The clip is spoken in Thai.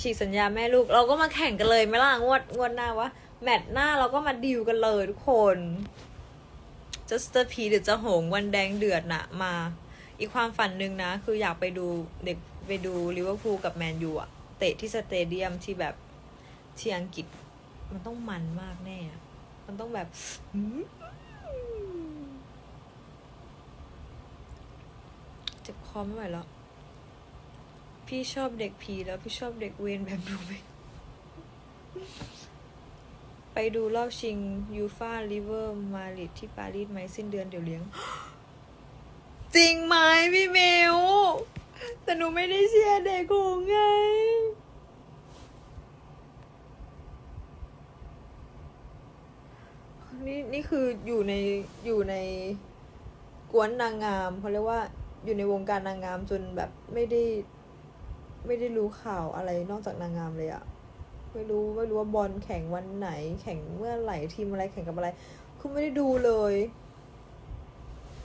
ฉีกสัญญาแม่ลูก เราก็มาแข่งกันเลยไหมล่ะงวดงวดหน้าวะแมตช์หน้าเราก็มาดิวกันเลยทุกคนจะสเตอร์พีหรือจะหงวันแดงเดือดน่ะมา อีกความฝันหนึ่งนะ คืออยากไปดูเด็กไปดูลิเวอร์พูลกับแมนยูอะเตะที่สเตเดียมที่แบบที่อังกฤษ มันต้องมันมากแน่ มันต้องแบบเจ็บคอไม่ไหวแล้ว พี่ชอบเด็กผีแล้วพี่ชอบเด็กเวนแบบหนูไหมไปดูรอบชิงยูฟาลิเวอร์มาริดที่ปารีสไหมสิ้นเดือนเดี๋ยวเลี้ยง จริงไหมพี่เมลแต่หนูไม่ได้เชียร์เด็กหงไง นี่นี่คืออยู่ในอยู่ในกวนนางงามเขาเรียกว่าอยู่ในวงการนางงามจนแบบไม่ได้ ไม่ได้รู้ข่าวอะไรนอกจากนางงามเลยอะไม่รู้ไม่รู้ว่าบอลแข่งวันไหน แข่งเมื่อไหร่ทีมอะไรแข่งกับอะไร คือไม่ได้ดูเลย